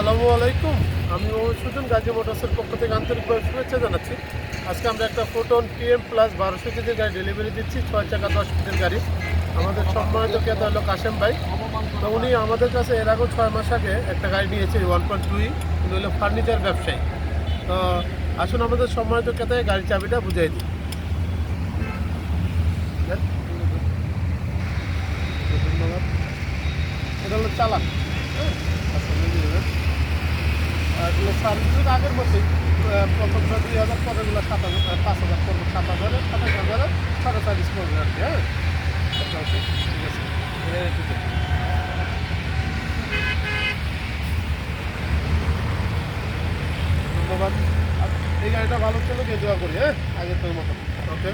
আসসালামু আলাইকুম। আমি মোহাম্মদ সুজন, গাজী মোটরসের পক্ষ থেকে আন্তরিকভাবে শুভেচ্ছা জানাচ্ছি। আজকে আমরা একটা ফোটন টিএম প্লাস বারোশো কেজির গাড়ি ডেলিভারি দিচ্ছি, ছয় চাকা, দশ ফিটের গাড়ি। আমাদের সম্মানিত ক্রেতা হলো কাশেম ভাই। তো উনি আমাদের কাছে এর আগেও ছয় মাস আগে একটা গাড়ি নিয়েছে ওয়ান পয়েন্ট টুই উনি হলো ফার্নিচার ব্যবসায়ী। তো আসুন আমাদের সম্মানিত ক্রেতায় গাড়ির চাবিটা বুঝাই দিই। এটা হলো চালান। হ্যাঁ আচ্ছা, বুঝে যাবেন। আর এগুলো আগের মতোই আহ, প্রথম দুই হাজার সাত হাজার পাঁচ হাজার পড়বে সাত সাতাশ সাড়ে করবে আর কি হ্যাঁ? আচ্ছা ঠিক আছে। ধন্যবাদ। এই গাড়িটা ভালো দোয়া করি হ্যাঁ? আগের তোর ওকে।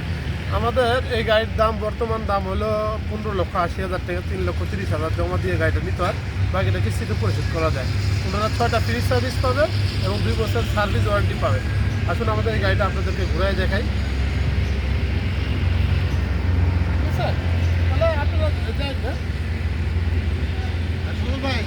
আমাদের এই গাড়ির দাম বর্তমান দাম হলো পনেরো লক্ষ আশি হাজার টাকা তিন লক্ষ তিরিশ হাজার জমা দিয়ে গাড়িটা নিতে হয়। বাকিটা কিস্তিতে পরিশোধ করা যায়। ওনারা ছয়টা ফ্রি সার্ভিস পাবে এবং দুই বছর সার্ভিস ওয়ারেন্টি পাবে। আসুন আমাদের এই গাড়িটা আপনাদেরকে ঘুরাই দেখাই। স্যার। তাহলে আপনারা যাই হ্যাঁ ভাই,